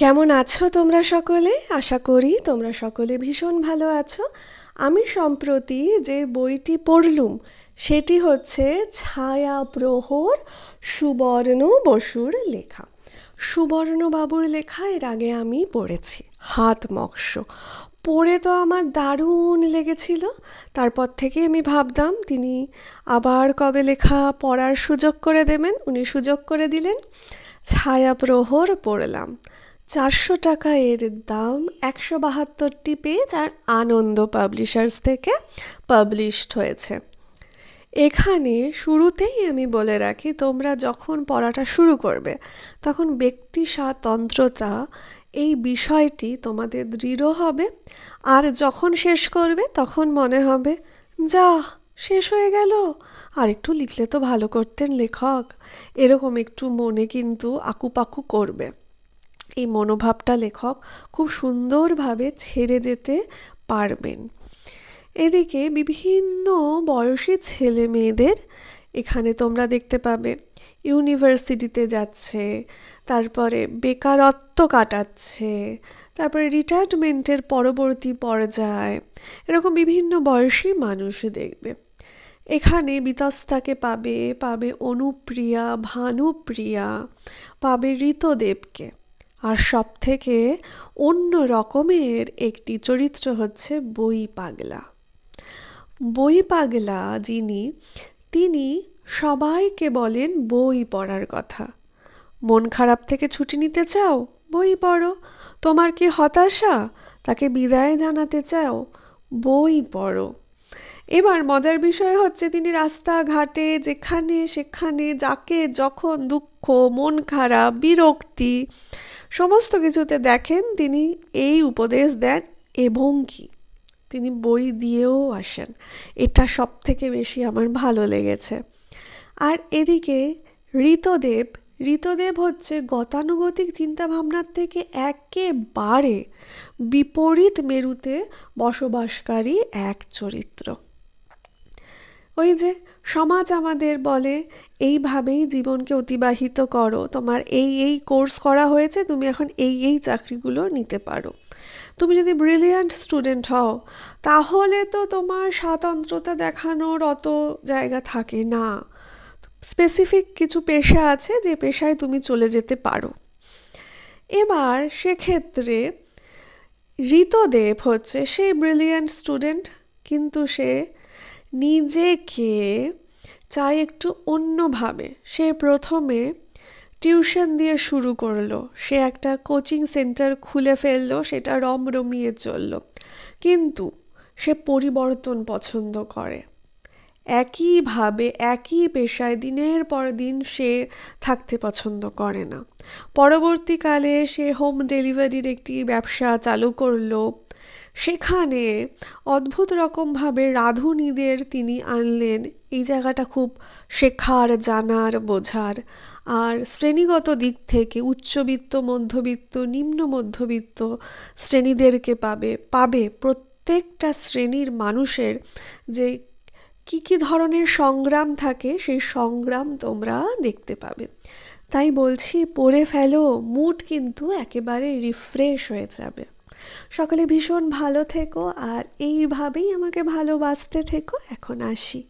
কেমন আছো তোমরা সকলে? আশা করি তোমরা সকলে ভীষণ ভালো আছো। আমি সম্প্রতি যে বইটি পড়লুম, সেটি হচ্ছে ছায়া প্রহর সুবর্ণ বসুর লেখা। সুবর্ণবাবুর লেখা এর আগে আমি পড়েছি, হাত মক্ষ পড়ে তো আমার দারুণ লেগেছিল, তারপর থেকে আমি ভাবতাম তিনি আবার কবে লেখা পড়ার সুযোগ করে দেবেন, উনি সুযোগ করে দিলেন ছায়া প্রহর পড়লাম। চারশো টাকা এর দাম একশো বাহাত্তরটি পেজ আর আনন্দ পাবলিশার্স থেকে পাবলিশড হয়েছে। এখানে শুরুতেই আমি বলে রাখি, তোমরা যখন পড়াটা শুরু করবে, তখন ব্যক্তি স্বাতন্ত্রতা এই বিষয়টি তোমাদের দৃঢ় হবে। আর যখন শেষ করবে, তখন মনে হবে, যা, শেষ হয়ে গেল। আর একটু লিখলে তো ভালো করতেন লেখক। এরকম একটু মনে কিন্তু আকুপাকু করবে। এই মনোভাবটা লেখক খুব সুন্দরভাবে ছেড়ে যেতে পারবেন। এদিকে বিভিন্ন বয়সী ছেলে মেয়েদের এখানে তোমরা দেখতে পাবে, ইউনিভার্সিটিতে যাচ্ছে, তারপরে বেকারত্ব কাটাচ্ছে, তারপরে রিটায়ারমেন্টের পরবর্তী পর্যায় এরকম বিভিন্ন বয়সী মানুষ দেখবে। এখানে বিতস্তাকে পাবে পাবে অনুপ্রিয়া, ভানুপ্রিয়া, পাবে ঋতদেবকে। আর সব থেকে অন্য রকমের একটি চরিত্র হচ্ছে বই পাগলা। বই পাগলা যিনি, তিনি সবাইকে বলেন বই পড়ার কথা। মন খারাপ থেকে ছুটি নিতে চাও? বই পড়ো। তোমার কি হতাশা? তাকে বিদায় জানাতে চাও? বই পড়ো। এবার মজার বিষয় হচ্ছে তিনি রাস্তাঘাটে যেখানে সেখানে যাকে যখন দুঃখ, মন খারাপ, বিরক্তি সমস্ত কিছুতে দেখেন, তিনি এই উপদেশ দেন এবং কি? তিনি বই দিয়েও আসেন। এটা সব থেকে বেশি আমার ভালো লেগেছে। আর এদিকে ঋতদেব ঋতদেব হচ্ছে গতানুগতিক চিন্তাভাবনার থেকে একেবারে বিপরীত মেরুতে বসবাসকারী এক চরিত্র। ওই যে সমাজ আমাদের বলে, এইভাবেই জীবনকে অতিবাহিত করো। তোমার এই এই কোর্স করা হয়েছে, তুমি এখন এই এই চাকরিগুলো নিতে পারো। তুমি যদি ব্রিলিয়ান্ট স্টুডেন্ট হও, তাহলে তো তোমার স্বাতন্ত্রতা দেখানোর অত জায়গা থাকে না। স্পেসিফিক কিছু পেশা আছে, যে পেশায় তুমি চলে যেতে পারো। এবার সেক্ষেত্রে ঋতদেব হচ্ছে সেই ব্রিলিয়ান্ট স্টুডেন্ট কিন্তু সে নিজেকে চাই একটু অন্যভাবে। সে প্রথমে টিউশন দিয়ে শুরু করল। সে একটা কোচিং সেন্টার খুলে ফেলল, সেটা রমরমিয়ে চলল। কিন্তু সে পরিবর্তন পছন্দ করে। একইভাবে একই পেশায় দিনের পর দিন সে থাকতে পছন্দ করে না। পরবর্তীকালে সে হোম ডেলিভারির একটি ব্যবসা চালু করল। সেখানে অদ্ভুত রকমভাবে রাঁধুনিদের তিনি আনলেন। এই জায়গাটা খুব শেখার, জানার, বোঝার। আর শ্রেণীগত দিক থেকে উচ্চবিত্ত, মধ্যবিত্ত, নিম্ন মধ্যবিত্ত শ্রেণীদেরকে পাবে পাবে প্রত্যেকটা শ্রেণির মানুষের যে কি কি ধরনের সংগ্রাম থাকে, সেই সংগ্রাম তোমরা দেখতে পাবে। তাই বলছি, পড়ে ফেলো, মুড কিন্তু একেবারে রিফ্রেশ হয়ে যাবে। সকলে ভীষণ ভালো থেকো আর এইভাবেই আমাকে ভালোবাসতে থেকো। এখন আসি।